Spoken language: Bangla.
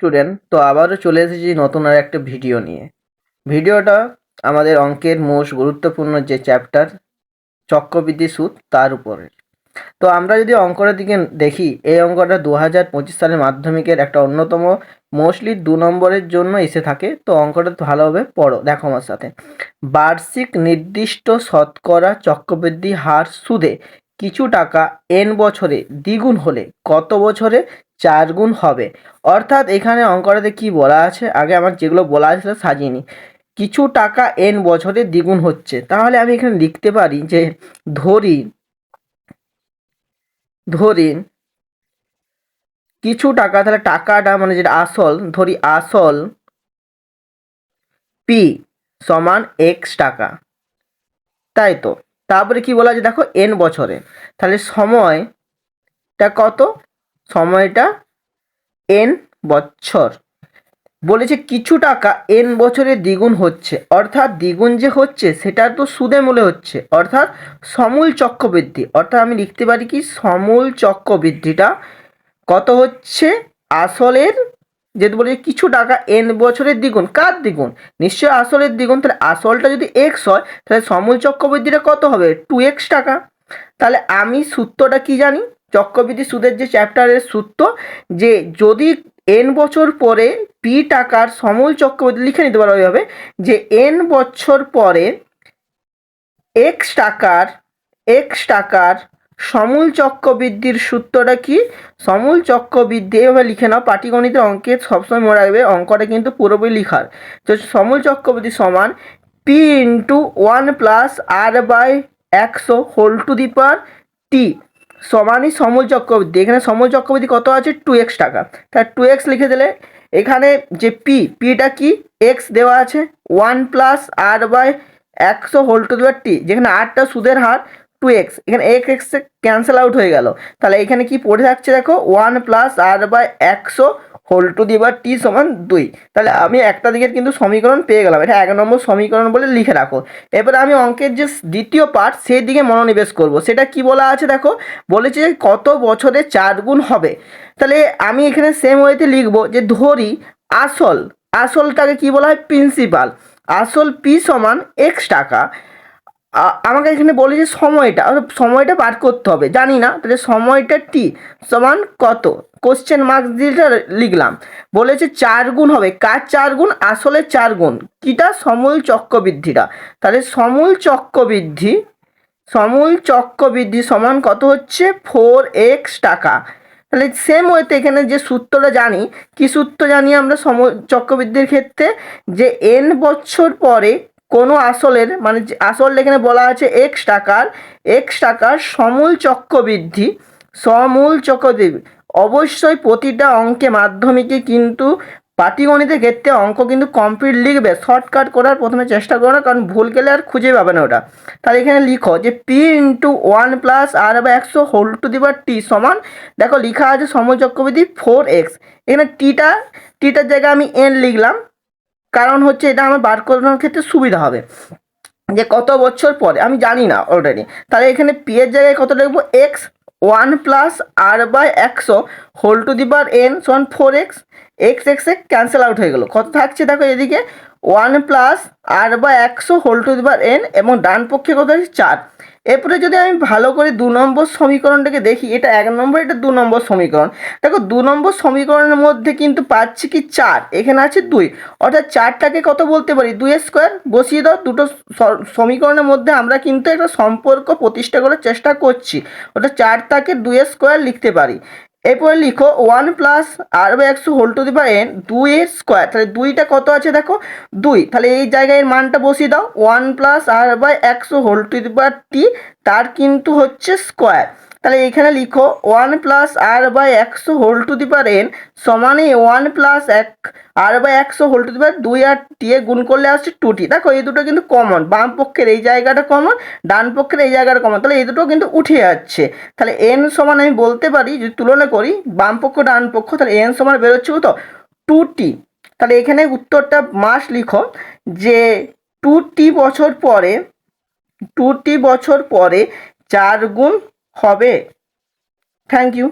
স্টুডেন্ট তো আবারও চলে এসেছি নতুন আর একটা ভিডিও নিয়ে। ভিডিওটা আমাদের অঙ্কের মোস্ট গুরুত্বপূর্ণ যে চ্যাপ্টার চক্রবৃদ্ধি সুদ, তার উপরে। তো আমরা যদি অঙ্কটার দিকে দেখি, এই অঙ্কটা দু হাজার পঁচিশ সালের মাধ্যমিকের একটা অন্যতম মোস্টলি দু নম্বরের জন্য এসে থাকে, তো অঙ্কটা ভালোভাবে পড়ো, দেখো আমার সাথে। বার্ষিক নির্দিষ্ট শতকরা চক্রবৃদ্ধি হার সুদে কিছু টাকা এন বছরে দ্বিগুণ হলে কত বছরে চার গুণ হবে? অর্থাৎ এখানে অঙ্কটাতে কি বলা আছে? আগে আমার যেগুলো বলা আছে নিই। কিছু টাকা এন বছরে দ্বিগুণ হচ্ছে। তাহলে আমি এখানে লিখতে পারি যে ধরি ধরিন কিছু টাকা, তাহলে টাকাটা মানে যেটা আসল, ধরি আসল পি সমান এক্স টাকা। তাই তো? তারপরে কি বলা আছে? দেখো এন বছরে। তাহলে সময়টা কত? সময়টা এন বছর। বলেছে কিছু টাকা এন বছরে দ্বিগুণ হচ্ছে। অর্থাৎ দ্বিগুণ যে হচ্ছে, সেটা তো সুদে মূলে হচ্ছে। অর্থাৎ সমূল চক্রবৃদ্ধি। অর্থাৎ আমি লিখতে পারি কি? সমূল চক্রবৃদ্ধিটা কত হচ্ছে? আসলের যেহেতু বলেছে কিছু টাকা এন বছরের দ্বিগুণ, কার দ্বিগুণ? নিশ্চয়ই আসলের দ্বিগুণ। তাহলে আসলটা যদি এক্স হয়, তাহলে সমূল চক্রবৃদ্ধিটা কত হবে? টু এক্স টাকা। তাহলে আমি সূত্রটা কি জানি? চক্রবৃদ্ধি সুদের যে চ্যাপ্টারের সূত্র, যে যদি এন বছর পরে পি টাকার সমূল চক্রবৃদ্ধি লিখে নিতে পারো ওইভাবে যে এন বছর পরে এক্স টাকার এক্স টাকার সমূল চক্রবৃদ্ধির সূত্রটা কি? সমূল চক্রবৃদ্ধি, এভাবে লিখে নাও পাটিগণিতের অঙ্কে সবসময় মনে রাখবে, অঙ্কটা কিন্তু পুরোপুরি লিখার। তো সমূল চক্রবৃদ্ধি সমান P into one plus R by একশো whole to the power T সমানই সমল চক্রবৃদ্ধি। এখানে সমূল চক্রবৃদ্ধি কত আছে? টু এক্স টাকা। তাহলে টু এক্স লিখে দিলে, এখানে যে পি পিটা কি? এক্স দেওয়া আছে ওয়ান প্লাস আর বাই একশো হোল টু দেওয়ার টি যেখানে আটটা সুদের হার টু এক্স এখানে এক এক্স ক্যান্সেল আউট হয়ে গেল। তাহলে এখানে কি পড়ে থাকছে দেখো? ওয়ান প্লাস আর বাই একশো হোল টু দি বা টি সমান দুই। তাহলে আমি একটা দিকের কিন্তু সমীকরণ পেয়ে গেলাম। এটা এক নম্বর সমীকরণ বলে লিখে রাখো। এবারে আমি অঙ্কের যে দ্বিতীয় পার্ট সেই দিকে মনোনিবেশ করব। সেটা কি বলা আছে দেখো? বলেছে কত বছরে চার গুণ হবে। তাহলে আমি এখানে সেম ওয়েতে লিখব যে ধরি আসল। আসলটাকে কি বলা হয়? প্রিন্সিপাল আসল পি সমান এক্স টাকা। আমাকে এখানে বলে যে সময়টা সময়টা বার করতে হবে, জানি না, তাহলে সময়টা টি সমান কত? কোশ্চেন মার্ক দিয়ে লিখলাম, বলেছে চার গুণ হবে, কার চার গুণ? আসলে চার গুণ, কিটা? সমূল চক্রবৃদ্ধিটা, তাহলে সমূল চক্রবৃদ্ধি সমূল চক্রবৃদ্ধি সমান কত হচ্ছে? ফোর এক্স টাকা, তাহলে সেম ওয়েতে এখানে যে সূত্রটা জানি, কি সূত্র জানি আমরা সম চক্রবৃদ্ধির ক্ষেত্রে? যে এন বছর পরে কোনো আসলের মানে আসল এখানে বলা আছে এক্স টাকার এক্স টাকার সমূল চক্রবৃদ্ধি সমূল চক্রবৃদ্ধি অবশ্যই প্রতিটা অঙ্কে মাধ্যমিকে কিন্তু পাটিগণিতের ক্ষেত্রে অঙ্ক কিন্তু কমপ্লিট লিখবে শর্টকাট করার প্রথমে চেষ্টা করো না, কারণ ভুল গেলে আর খুঁজে পাবে না ওটা। তাহলে এখানে লিখো যে P into one plus R বা একশো হোল টু দি পাওয়ার টি সমান, দেখো লিখা আছে সমল চক্রবৃদ্ধি ফোর এক্স এখানে টিটা টিটার জায়গায় আমি এন লিখলাম কারণ হচ্ছে এটা আমার বার করানোর ক্ষেত্রে সুবিধা হবে। যে কত বছর পরে, আমি জানি না অলরেডি তাহলে এখানে পি এর জায়গায় কত লিখব? X one plus R by একশো হোল টু দি বার এন সমান ফোর এক্স এক্স এক্স এ ক্যান্সেল আউট হয়ে গেলো। কত থাকছে? দেখো এদিকে ওয়ান প্লাস আর বা একশো হোল টু দি বার এন এবং ডান পক্ষে কত আছে চার। এরপরে যদি আমি ভালো করে দু নম্বর সমীকরণটাকে দেখি, এটা এক নম্বর, এটা দু নম্বর সমীকরণ। দেখো, দু নম্বর সমীকরণের মধ্যে কিন্তু পাচ্ছি কি চার, এখানে আছে দুই। অর্থাৎ চারটাকে কত বলতে পারি? দুই স্কোয়ার বসিয়ে দাও, দুটো সমীকরণের মধ্যে আমরা কিন্তু একটা সম্পর্ক প্রতিষ্ঠা করার চেষ্টা করছি। অর্থাৎ চারটাকে দুই স্কোয়ার লিখতে পারি। এরপরে লিখো ওয়ান প্লাস আর বাই একশো whole to the power N দুই দুইয়ের স্কোয়ার তাহলে দুইটা কত আছে দেখো? দুই। তাহলে এই জায়গায় এর মানটা বসিয়ে দাও। ওয়ান প্লাস আর বাই একশো whole to the power T তার কিন্তু হচ্ছে স্কোয়ার তাহলে এখানে লিখো ওয়ান প্লাস আর বাই একশো whole to the power N সমানে ওয়ান প্লাস এক আর বাই একশো হোল টু দি পাওয়ার দুই আর টি এ গুণ করলে আসছে টু টি দেখো এই দুটো কিন্তু কমন বাম পক্ষের এই জায়গাটা কমন ডান পক্ষের এই জায়গাটা কমন তাহলে এই দুটো কিন্তু উঠে যাচ্ছে। তাহলে এন সমান আমি বলতে পারি, যদি তুলনা করি, বাম পক্ষ, ডান পক্ষ, তাহলে এন সমান বেরোচ্ছে কত? টু টি তাহলে এখানে উত্তরটা মাস লিখো, যে টু টি বছর পরে টু টি বছর পরে চার গুণ হবে। Thank you